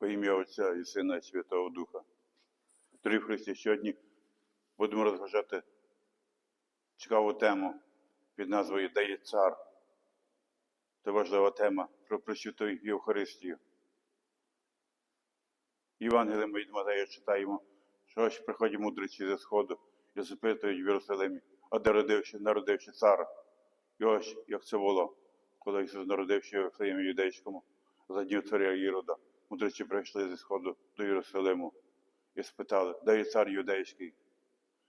Во ім'я Отця і Сина і Святого Духа. Дорогі Христі, сьогодні будемо розважати цікаву тему під назвою Де є цар. Це важлива тема про Пресвяту Євхаристію. Євангеліє ми від Матея читаємо, що ось приходять мудреці зі Сходу і запитують в Єрусалимі, а де родився, народився цар. І ось як це було, коли Ісус народився в Єфлеємі юдейському, за днів царя Ірода. Мудреці прийшли зі Сходу до Єрусалиму і спитали, де є цар юдейський,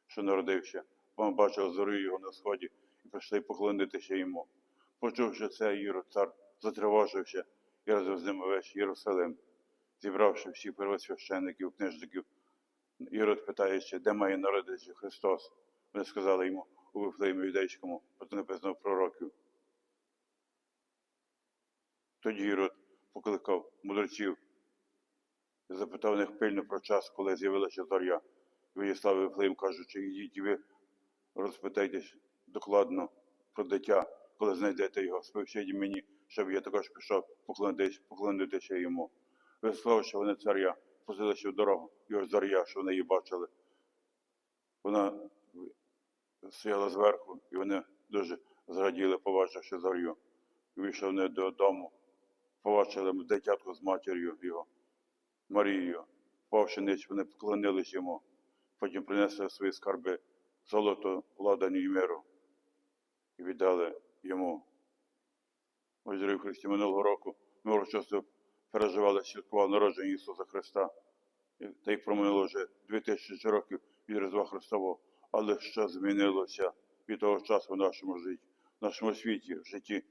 що народився. Вони бачили зорю його на сході і прийшли поклонитися йому. Почувши це, Ірод цар затривожився і разом з ним весь Єрусалим, зібравши всіх первосвященників, книжників. Ірод питаючи, де має народитися Христос. Вони сказали йому у Вифлеємі юдейському, бо це написано пророків. Тоді Ірод покликав мудреців запитав них пильно про час, коли з'явилася зоря. Виїслав Вифлеєм, кажучи, ідіть і ви розпитайтесь докладно про дитя, коли знайдете його, сповчіть мені, щоб я також пішов поклонитися йому. Висловивши вони царя, пустилися в дорогу, і ось зоря, що вони її бачили. Вона стояла зверху, і вони дуже зраділи, побачивши зорю. Вийшли вони додому, побачили дитятку з матір'ю його, Марією. Впавши ниць, вони поклонились йому, потім принесли свої скарби, золото, ладані і миру, і віддали йому. Ось, дорогі Христі, минулого року ми урочисто переживали святкували народження Ісуса Христа. Та як проминуло вже 2000 років від Різдва Христового, але що змінилося від того часу в нашому житті, в нашому світі, в житті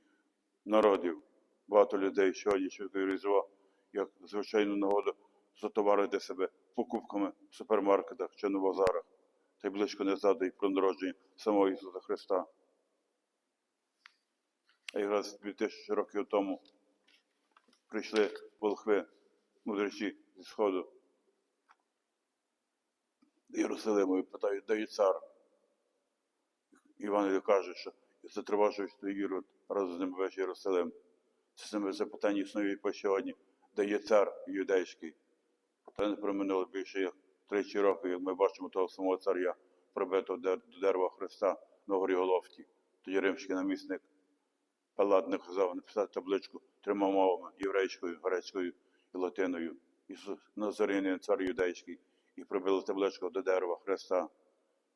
народів. Багато людей сьогодні святкують Різдво, як звичайну нагоду затоварити себе покупками в супермаркетах чи на базарах, та й близько не згадують про народження самого Ісуса Христа. А якраз 2000 років тому прийшли волхви, мудреці зі Сходу Єрусалиму і питають, де є цар? Іван каже, що той Ірод разом з ним весь Єрусалим. Це саме запитання існує по сьогодні, де є цар юдейський. Та не проминуло більше як тричі роки, як ми бачимо того самого царя, прибитого до дерева Христа на горі Головті. Тоді римський намісник Палат наказав написати табличку трьома мовами єврейською, грецькою і латиною. Ісус Назарянин, цар юдейський, і прибили табличку до дерева Христа.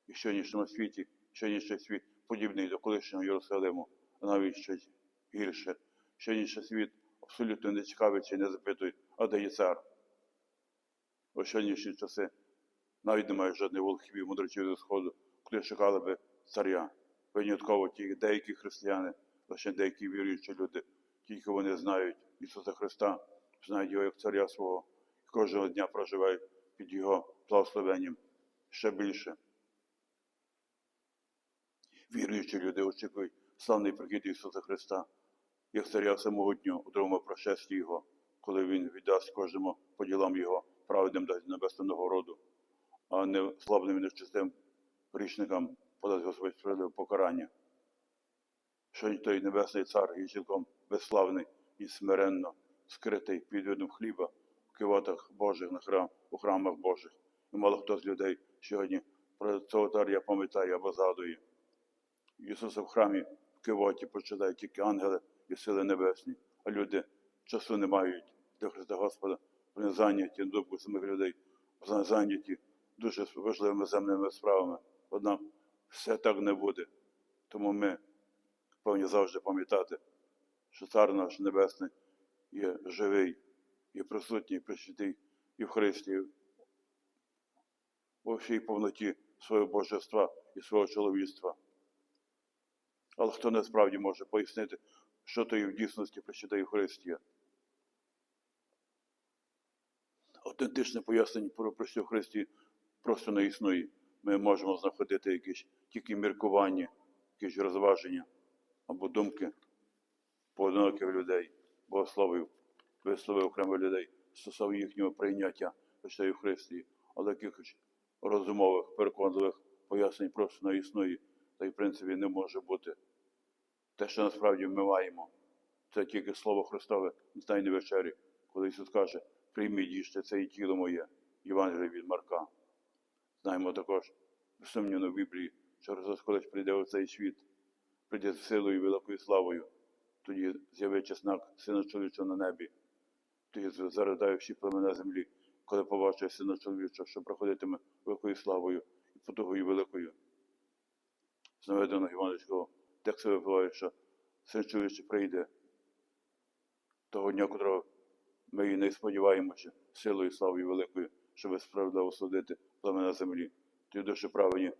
І в сьогоднішньому світі, сьогоднішній світ подібний до колишнього Єрусалиму, а навіть щось гірше. Сьогоднішній світ абсолютно не цікавиться і не запитує, а де є цар. У сьогоднішні часи навіть немає жодних волхвів і мудреців зі сходу, коли шукали би царя. Винятково ті деякі християни, лише деякі віруючі люди, тільки вони знають Ісуса Христа, знають Його як царя свого, і кожного дня проживають під Його благословенням ще більше. Віруючі люди очікують славний прихід Ісуса Христа, як царя дню у другому прошесті Його, коли Він віддасть кожному по ділам Його праведним дасть небесну нагороду, а не славним і нечистим грішникам подасть Господь справедливе покарання. Що той небесний цар є цілком безславний і смиренно скритий під видом хліба в кивотах Божих на храм, у храмах Божих. І мало хто з людей сьогодні про цього царя пам'ятає або згадує. Ісуса в храмі в кивоті почитають тільки ангели і сили небесні, а люди часу не мають для Христа Господа. Вони зайняті думку самих людей, вони зайняті дуже важливими земними справами. Однак все так не буде. Тому ми повинні завжди пам'ятати, що цар наш Небесний є живий, є присутній, присвятий і в Христі, у всій повноті свого божества і свого чоловіцтва. Але хто насправді може пояснити, що то є в дійсності присвятий в? Автентичне пояснення про Пресвяту Христі просто не існує. Ми можемо знаходити якісь тільки міркування, якісь розваження або думки поодиноких людей, богословів, висловив окремих людей стосовно їхнього прийняття Пресвятої Христі, але якихось розумових, переконливих пояснень просто не існує, та й в принципі не може бути. Те, що насправді ми маємо, це тільки Слово Христове на Тайній вечері, коли Ісус каже, прийміть їжте це і тіло моє, Євангеліє від Марка. Знаємо також, безсумнівно в Біблії, що Христос колись прийде у цей світ, прийде з силою і великою славою, тоді з'явиться знак Сина Чоловічого на небі, тоді заридає всі племена землі, коли побачить Сина Чоловічого, що проходитиме великою славою і потугою великою. З наведеного Івановського тексту випливає, що Син Чоловічий прийде того дня, котрого ми і не сподіваємося силою славою великою, щоб справедливо судити племена землі. Тоді душі правені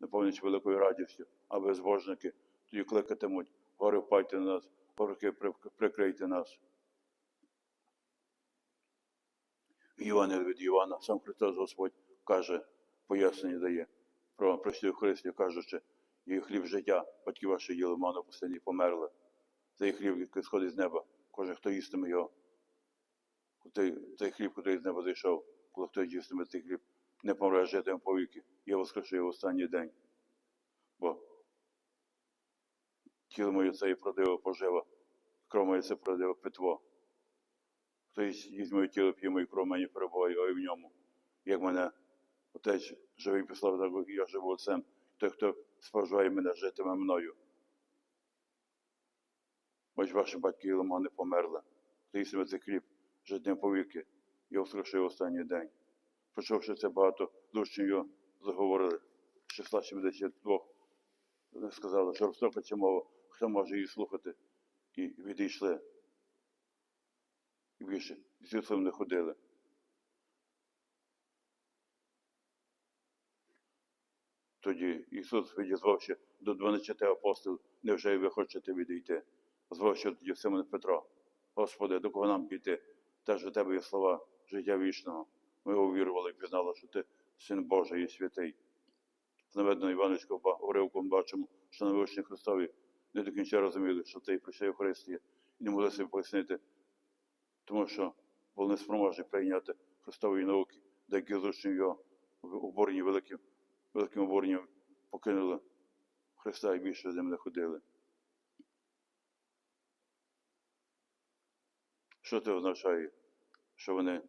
наповнять великою радістю, а безбожники тоді кликатимуть, гори впайте на нас, горки прикрийте нас. Іван від Івана, сам Христос Господь каже, пояснення дає про прості Христі, кажучи, її хліб життя, батьки ваші їли ману пустині померли. Цей хліб, який сходить з неба, кожен, хто їстиме його. Той, цей хліб, який з неба зайшов, коли хто їстиме цей хліб, не помре житиме повіки, я воскрешу його останній день. Бо тіло моє це і продиво пожива, кров моє це продиво питво. Хто їсть моє тіло, п'є мою кров, мені перебуває, а й в ньому. Як мене отець живий послав, так я живу отцем. Той, хто споживає мене, житиме мною. Ось ваші батьки і лома померли. Хто їстиме цей хліб, житиме повіки, я воскрешив останній день. Почувши це багато душів його заговорили. З числа 72 вони сказали, що жорстока ця мова, хто може її слухати, і відійшли. І більше з Ісусом не ходили. Тоді Ісус відізвався до 12 апостолів, невже і ви хочете відійти? Звавши тоді Симон Петро, Господи, до кого нам піти? Теж у тебе є слова життя вічного. Ми увірували і пізнали, що ти син Божий і святий. З наведеного Івановського уривком бачимо, що на вишні Христові не до кінця розуміли, що цей прийшов в Христі, і не могли собі пояснити, тому що були неспроможні прийняти Христової науки, деякі з його в великим, великим обуренням покинули Христа і більше з ним не ходили. Що це означає? Що вони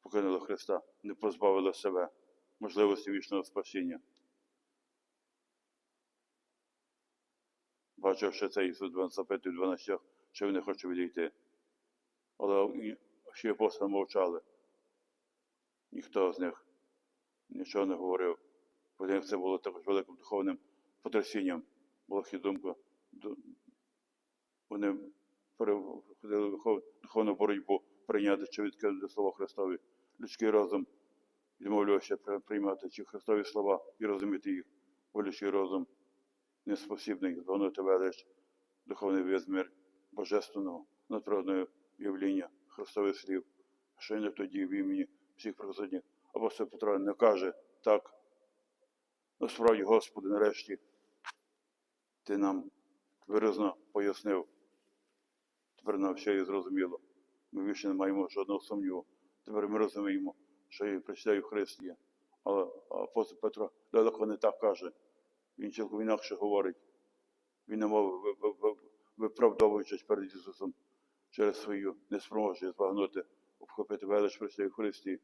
покинули Христа, не позбавили себе можливості вічного спасіння. Бачив, що цей Ісус запитує 12, що не хоче відійти. Але всі апостоли мовчали. Ніхто з них нічого не говорив. Бо для них це було також великим духовним потрясінням. Була їх думка. Вони переходили духовну боротьбу прийняти чи відкинути слова Христові. Людський розум відмовлявся приймати ці Христові слова і розуміти їх, бо людський розум не спосібний згонути велич духовний визмір божественного надприродного явління Христових слів, що він тоді в імені всіх присутніх. Апостол Петро не каже так. Насправді, Господи, нарешті, Ти нам виразно пояснив. Тепер нам все є зрозуміло. Ми більше не маємо жодного сумніву. Тепер ми розуміємо, що я прочитаю Христія. Але апостол Петро далеко не так каже. Він цілком інакше говорить. Він не мов виправдовуючись перед Ісусом через свою неспроможність збагнути, обхопити велич Христі Христі.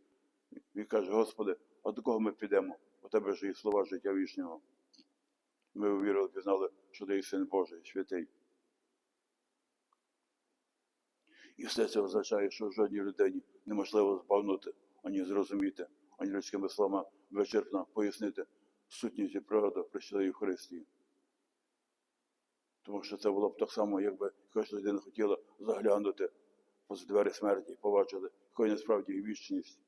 Він каже, Господи, а до кого ми підемо? У тебе ж є слова життя вічнього. Ми увірили, пізнали, що ти є син Божий, святий. І все це означає, що жодній людині неможливо збагнути, ані зрозуміти, ані людськими словами вичерпно пояснити сутність і природу Пресвятої Христі. Тому що це було б так само, якби кожна людина хотіла заглянути поза двері смерті і побачити, якою насправді є вічність.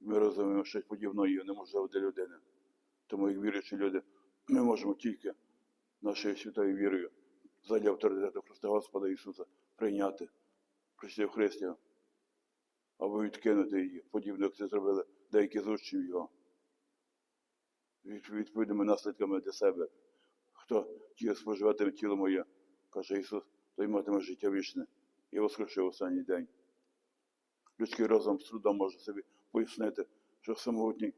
Ми розуміємо, що подібної неможливо для людини. Тому, як віруючі люди, ми можемо тільки нашою святою вірою задля авторитету Христа Господа Ісуса прийняти Христів Христя, або відкинути її, подібно, як це зробили деякі з учнів Його. Відповідними наслідками для себе. Хто ті споживатиме тіло моє, каже Ісус, той матиме життя вічне і воскрешив останній день. Людський розум з трудом може собі пояснити, що самотній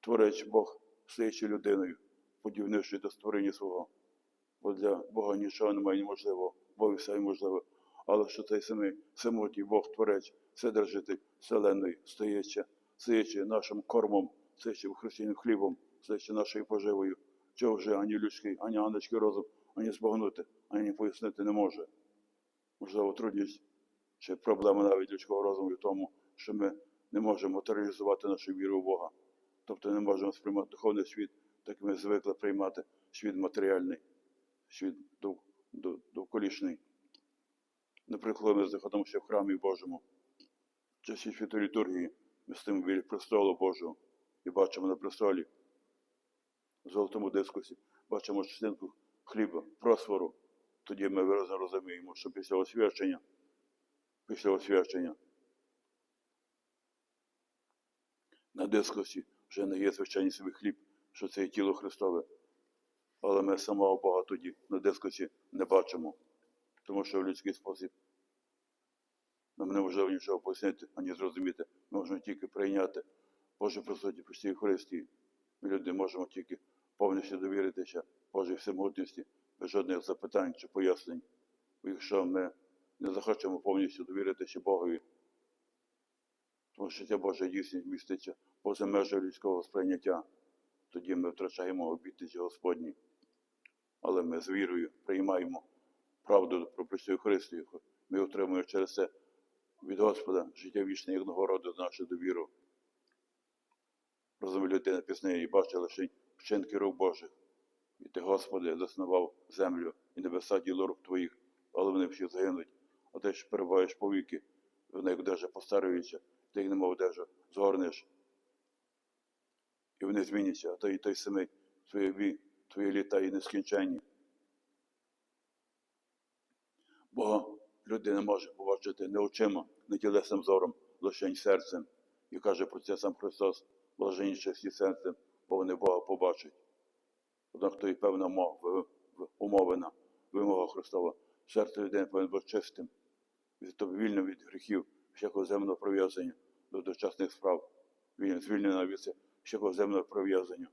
творець Бог стаючи людиною, подібнивши до створення свого. Бо для Бога нічого немає неможливого, Бог все можливо. Але що цей самий самотній Бог творець Вседержитель вселеної, стаючи, стаючи нашим кормом, стаючи християним хлібом, стаючи нашою поживою, чого вже ані людський, ані ангельський розум, ані збагнути, ані пояснити не може. Можливо, трудність чи проблема навіть людського розуму в тому, що ми не можемо матеріалізувати нашу віру в Бога. Тобто не можемо сприймати духовний світ, так як ми звикли приймати світ матеріальний, світ дов- дов- довколішній. Наприклад, ми знаходимося в храмі Божому, в часі святої літургії, ми стоїмо біля престолу Божого і бачимо на престолі, в золотому дискусі, бачимо частинку хліба, просвору. Тоді ми виразно розуміємо, що після освячення, після освячення на дискусі вже не є звичайний собі хліб, що це є тіло Христове. Але ми самого Бога тоді на дискусі не бачимо, тому що в людський спосіб нам неможливо нічого пояснити, ані зрозуміти. Ми можемо тільки прийняти Боже присутні постій Христі. Ми люди можемо тільки повністю довіритися Божій всемогутності, без жодних запитань чи пояснень. Якщо ми не захочемо повністю довіритися Богові, тому що ця Божа дійсність міститься поза межею людського сприйняття, тоді ми втрачаємо обітниці Господні. Але ми з вірою приймаємо правду про Христію. Ми отримуємо через це від Господа життя вічне як нагороду за нашу довіру. Розумі людина пісни і бачить лише вчинки рук Божих. І ти, Господи, заснував землю і небеса діло рук твоїх, але вони всі загинуть. А ти ж перебуваєш по віки, вони як одежа постарюються, ти їх немов одежа згорнеш. І вони зміняться, а той і той самий, твої, твої літа і нескінченні. Бога людина може побачити не очима, не тілесним зором, лише серцем. І каже про це сам Христос, блаженніше всі серцем, бо вони Бога побачать. Однак то і певна мова, умовина, вимога Христова. Серце людини повинно бути чистим, вільним від гріхів, всякого земного прив'язання до дочасних справ, Вільне- звільнена від всякого земного прив'язання.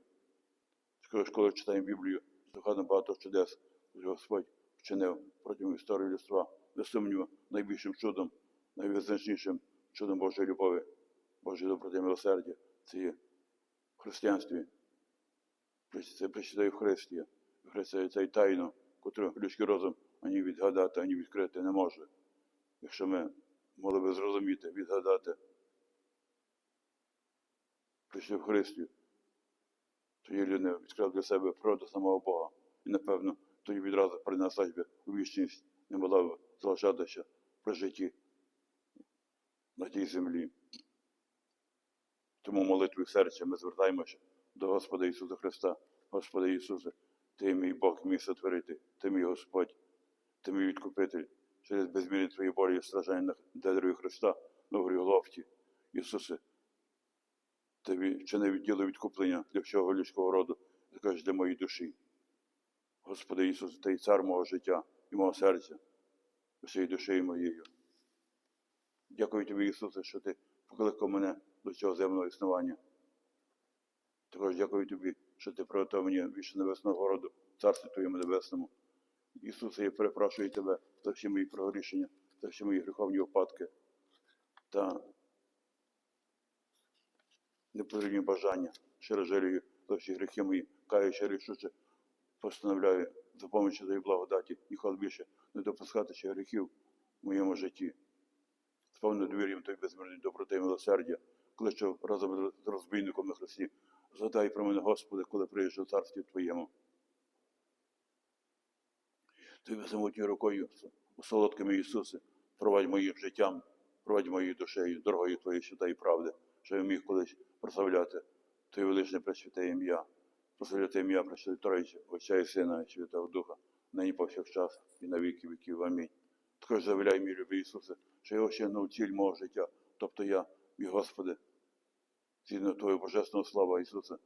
Коли читаємо Біблію, згадано багато чудес, що Господь вчинив протягом історії людства, без сумніву, найбільшим чудом, найвизначнішим чудом Божої любові, Божої доброти милосердя. Це є в християнстві. Це причитає в Христі. Христі це тайну, котру людський розум ані відгадати, ані відкрити не може. Якщо ми могли би зрозуміти, відгадати, прийшли в Христі, тоді людина відкрила для себе природу самого Бога. І, напевно, тоді відразу принесла би у вічність, не могла залишатися при житті на тій землі. Тому молитвою серця ми звертаємося до Господа Ісуса Христа. Господи Ісусе, Ти мій Бог мій сотворити, Ти мій Господь, Ти мій відкупитель через безмірні Твої болі і страждання на дедрові Христа на горі Головті. Ісусе, Ти вчинив діло відкуплення для всього людського роду, також для моєї душі. Господи Ісусе, Ти цар мого життя і мого серця, всією душею моєю. Дякую тобі, Ісусе, що ти покликав мене до цього земного існування. Також дякую тобі, що ти приготував мені більше небесного городу, царстві Твоєму небесному. Ісусе, я перепрошую тебе за всі мої прогрішення, за всі мої гріховні випадки та непотрібні бажання, щиро жалію за всі гріхи мої, каючи рішуче, постановляю за помочі твоєї благодаті, ніколи більше не допускати ще гріхів в моєму житті. З повним довір'ям Тобі безмірної доброти і милосердя, кличу разом з розбійником на Христі. Згадай про мене, Господи, коли приїжджу в царстві Твоєму. Тобі самотньою рукою, солодкими Ісусе, провадь моїм життям, провадь моєю душею, дорогою Твоєї свята і правди, що я міг колись прославляти Твоє величне пресвяте ім'я, прославляти ім'я Пресвятої Тройці, Отця і Сина, і Святого Духа, нині повсякчас і на віки віків. Амінь. Також завіляй, мій любий Ісусе, що я ще ціль мого життя, тобто я, мій Господи, згідно Твоєї божественного слава Ісусе.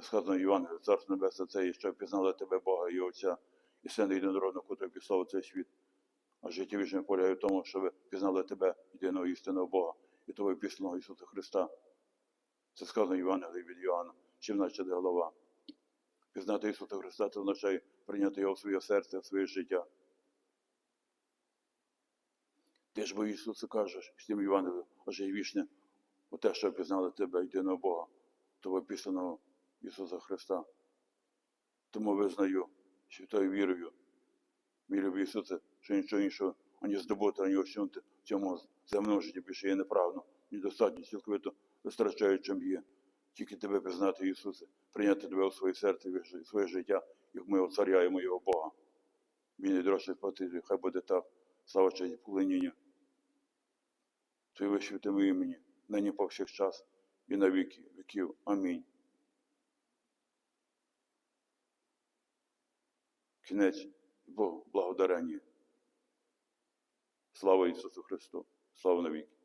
Сказано Євангеліє, Царство Небесне, це і що пізнали Тебе, Бога і Отця, і Сина єдинородного, котрий післав цей світ. А життя вічне полягає в тому, що ви пізнали Тебе, єдиного істинного Бога, і Того пісного Ісуса Христа. Це сказано Євангеліє від Йоанна, чим наче голова. Пізнати Ісуса Христа це означає прийняти Його в своє серце, в своє життя. Ти ж бо Ісусу кажеш, з тим Євангелієм, аже і вічне, оте, що пізнали тебе, єдиного Бога, того описаного Ісуса Христа. Тому визнаю святою вірою, мій любий Ісусе, що нічого іншого, ані здобути, ані осягнути в цьому земному житті більше є неправильно, недостатньо, цілковито вистрачаючим є. Тільки тебе пізнати, Ісусе, прийняти тебе у своє серце, в своє життя, як мого царя і моєго Бога. Мій найдорожчий Спаситель, хай буде так, слава честь і поклоніння. Твій вищитому імені, нині повсякчас і на віки віків. Амінь. Кінець Богу благодарення. Слава Ісусу Христу! Слава навіки!